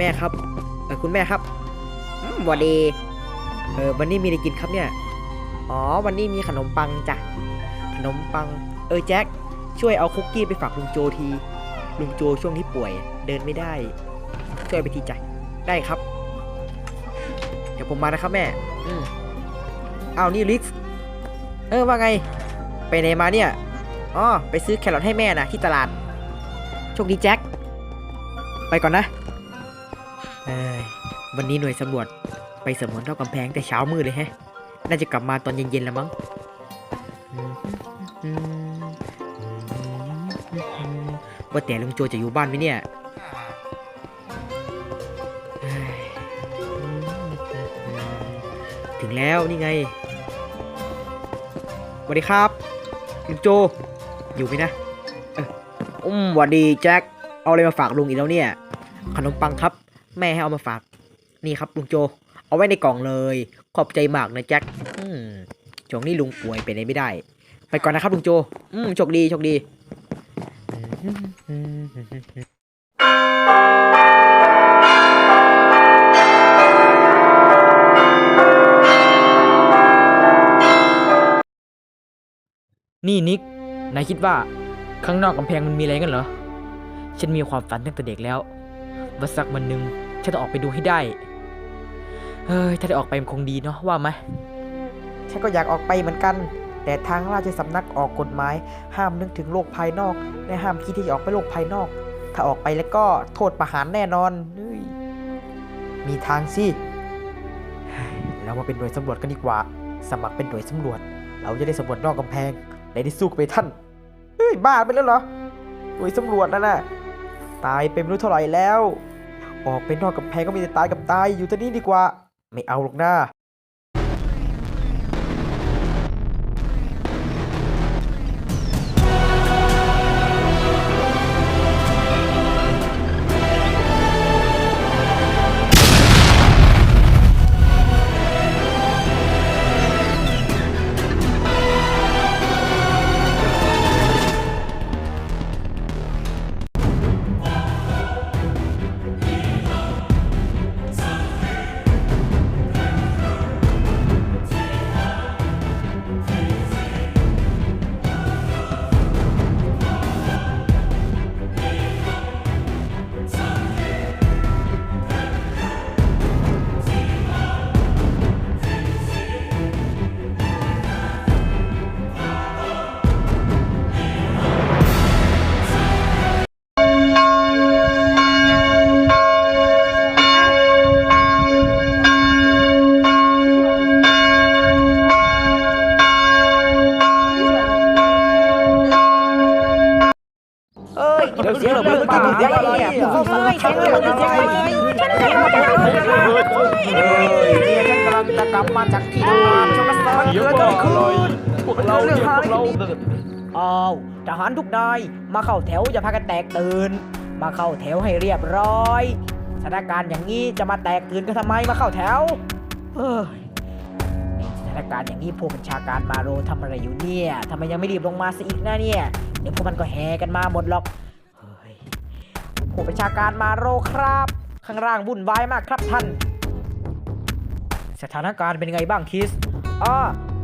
แม่ครับเออคุณแม่ครับสวัสดีเออวันนี้มีอะไรกินครับเนี่ยอ๋อวันนี้มีขนมปังจ้ะขนมปัง เออแจ็คช่วยเอาคุกกี้ไปฝากลุงโจทีลุงโจช่วงที่ป่วย เดินไม่ได้ช่วยไปทีจ้ะได้ครับ เดี๋ยวผมมานะครับแม่อืมอ้าวนี่ลิกซ์เออว่าไง ไปไหนมาเนี่ยอ๋อไปซื้อแครอทให้แม่นะที่ตลาดโชคดีแจ็คไปก่อนนะ วันนี้หน่วยสำรวจไปสำรวจรอบกำแพงแต่เช้ามืดเลยแฮะ น่าจะกลับมาตอนเย็นๆแล้วมั้งว่าแต่ลุงโจจะอยู่บ้านไหมเนี่ยถึงแล้วนี่ไงสวัสดีครับลุงโจ อยู่ไหมนะอออุ้มสวัสดีแจ็ค เอาอะไรมาฝากลุงอีกแล้วเนี่ย ขนมปังครับ แม่ให้เอามาฝาก นี่ครับลุงโจ เอาไว้ในกล่องเลย ขอบใจมากนะแจ็คอืมช่วงนี้ลุงป่วยไปไหนไม่ได้ ไปก่อนนะครับลุงโจ อืมโชคดีโชคดีนี่นิก นายคิดว่า ข้างนอกกำแพงมันมีอะไรกันเหรอ ฉันมีความฝันตั้งแต่เด็กแล้วว่าสักวันหนึ่งฉันจะออกไปดูให้ได้ เฮ้ยถ้าได้ออกไปมันคงดีเนาะว่าไหมฉันก็อยากออกไปเหมือนกัน แต่ทางราชสำนักออกกฎหมาย ห้ามนึกถึงโลกภายนอกและห้ามคิดที่จะออกไปโลกภายนอก ถ้าออกไปแล้วก็โทษประหารแน่นอนมีทางสิเรามาเป็นหน่วยสำรวจกันดีกว่า สมัครเป็นหน่วยสำรวจ เราจะได้สำรวจนอกกำแพงได้ได้สู้กับไปท่านเฮ้ยบ้าไปแล้วเหรอหน่วยสำรวจนั่นน่ะตายไปไม่รู้เท่าไหร่แล้ว ออกไปนอกกำแพงก็มีแต่ตายกับตายอยู่ที่นี่ดีกว่า ไม่เอาหรอกนะ กลังจะกลับมาจากที่ทำงานช่วงกระสันเกิดอะไรขึ้นพวกเราเนี่ยพวกเรอ้าวทหารทุกนายมาเข้าแถวอย่าพากันแตกตื่น มาเข้าแถวให้เรียบร้อยสถานการณ์อย่างนี้จะมาแตกตื่นกันทำไมมาเข้าแถวเฮ้ยสถานการณ์อย่างนี้ผู้บัญชาการมาโรทำอะไรอยู่เนี่ยทำไมยังไม่รีบลงมาสิอีกนะเนี่ยเดี๋ยวพวกมันก็แห่กันมาหมดหรอก ผู้บัญชาการมาโรครับ ข้างล่างวุ่นวายมากครับท่าน สถานการณ์เป็นไงบ้างคิสอ๋อ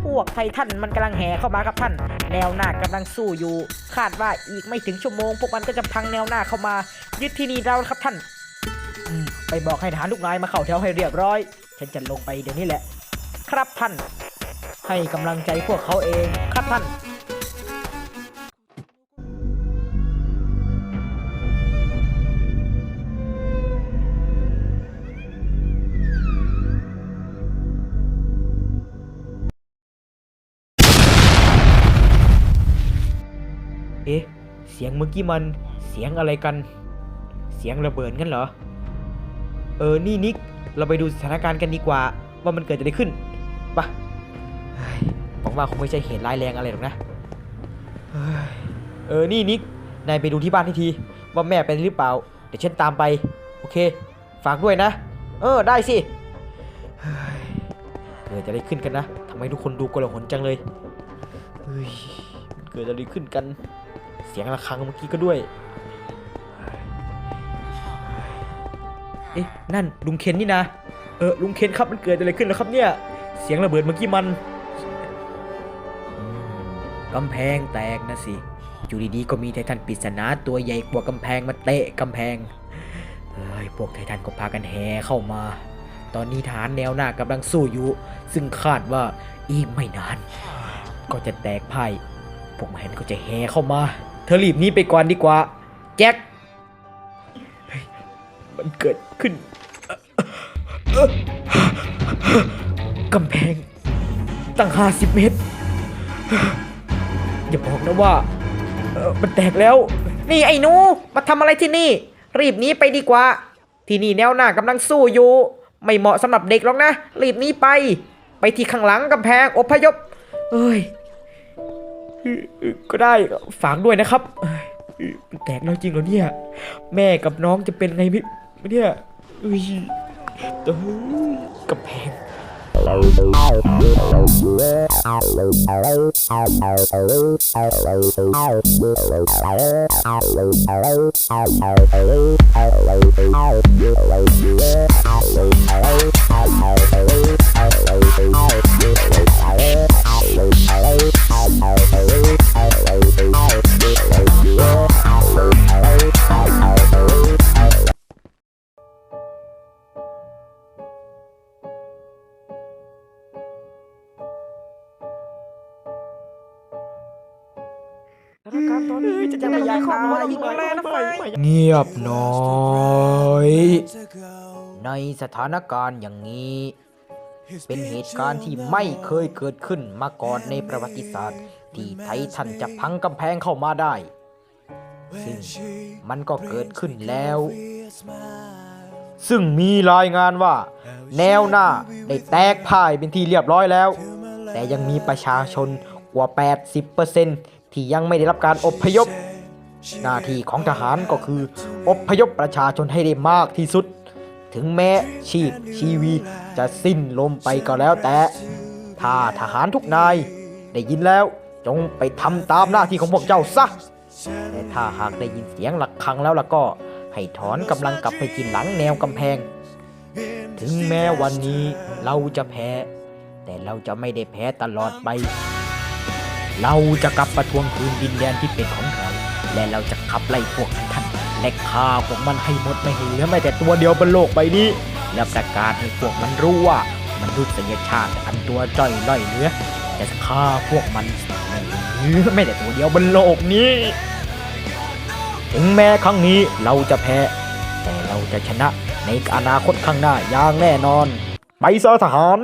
พวกไททันมันกำลังแห่เข้ามาครับท่าน แนวหน้ากำลังสู้อยู่ คาดว่าอีกไม่ถึงชั่วโมง พวกมันก็จะพังแนวหน้าเข้ามา ยึดที่นี่เราครับท่านไปบอกให้ทหารทุกนายมาเข้าแถวให้เรียบร้อย ฉันจะลงไปเดี๋ยวนี้แหละ ครับท่าน ให้กำลังใจพวกเขาเองครับท่าน เอ๊ะ เสียงเมื่อกี้มันเสียงอะไรกัน เสียงระเบิดงั้นเหรอ เออ นี่นิก เราไปดูสถานการณ์กันดีกว่า ว่ามันเกิดอะไรขึ้นปะเฮ้ยหวังว่าคงไม่ใช่เหตุร้ายแรงอะไรหรอกนะ เออ นี่นิก นายไปดูที่บ้านทีที ว่าแม่เป็นหรือเปล่า เดี๋ยวฉันตามไป โอเค ฝากด้วยนะ เออ ได้สิเกิดอะไรขึ้นกันนะทำไมทุกคนดูกลาหนจังเลยเฮ้ยเกิดอะไรขึ้นกัน เสียงระฆังเมื่อกี้ก็ด้วย เอ๊ะ นั่นลุงเคนนี่นะ เออ ลุงเคนครับมันเกิดอะไรขึ้นแล้วครับเนี่ย เสียงระเบิดเมื่อกี้มันกำแพงแตกนะสิ อยู่ดีๆก็มีไททันปริศนาตัวใหญ่กว่ากำแพงมาเตะกำแพงเฮ้ยพวกไททันก็พากันแห่เข้ามา ตอนนี้ฐานแนวหน้ากำลังสู้อยู่ ซึ่งคาดว่าอีกไม่นาน ก็จะแตกพ่ายพวกแมนก็จะแห่เข้ามา เธอรีบหนี้ไปก่อนดีกว่า แจ็คมันเกิดขึ้นกำแพง ตั้งห้าสิบเมตร อย่าบอกนะว่า มันแตกแล้ว นี่ไอ้หนู มาทำอะไรที่นี่ รีบหนี้ไปดีกว่า ที่นี่แนวหน้ากำลังสู้อยู่ ไม่เหมาะสำหรับเด็กหรอกนะ รีบหนี้ไป ไปที่ข้างหลังกำแพงอพยพ เอ้ย ก็ได้ฝากด้วยนะครับแตกแล้วจริงเหรอเนี่ย แม่กับน้องจะเป็นไงพี่เนี่ยอุ้ยเอ้ยกำแพงจ จะไม่อยากเข้ามายิงแรงนะไฟเงียบหน่อย ในสถานการณ์อย่างนี้ เป็นเหตุการณ์ที่ไม่เคยเกิดขึ้นมาก่อนในประวัติศาสตร์ ที่ไททันจะพังกำแพงเข้ามาได้ ซึ่งมันก็เกิดขึ้นแล้ว ซึ่งมีรายงานว่า แนวหน้าได้แตกพ่ายเป็นที่เรียบร้อยแล้ว แต่ยังมีประชาชนกว่า 80% ที่ยังไม่ได้รับการอบพยพ หน้าที่ของทหารก็คืออบพยพประชาชนให้ได้มากที่สุด ถึงแม้ชีพชีวีจะสิ้นลมไปก็แล้วแต่ ถ้าทหารทุกนายได้ยินแล้วจงไปทำตามหน้าที่ของพวกเจ้าซะแต่ถ้าหากได้ยินเสียงหลักครังแล้วล่ะก็ให้ถอนกำลังกลับไปกินหลังแนวกำแพง ถึงแม้วันนี้เราจะแพ้ แต่เราจะไม่ได้แพ้ตลอดไป เราจะกลับมาทวงคืนดินแดนที่เป็นของเรา และเราจะขับไล่พวกท่านและฆ่าพวกมันให้หมดไม่เหลือแม้แต่ตัวเดียวบนโลกใบนี้และประกาศให้พวกมันรู้ว่ามนุษยชาติอันตัวจ้อยล่อยเหลือจะฆ่าพวกมันไม่เหลือแม้แต่ตัวเดียวบนโลกนี้ ถึงแม้ครั้งนี้เราจะแพ้ แต่เราจะชนะในอนาคตข้างหน้าอย่างแน่นอน ไปซะทหาร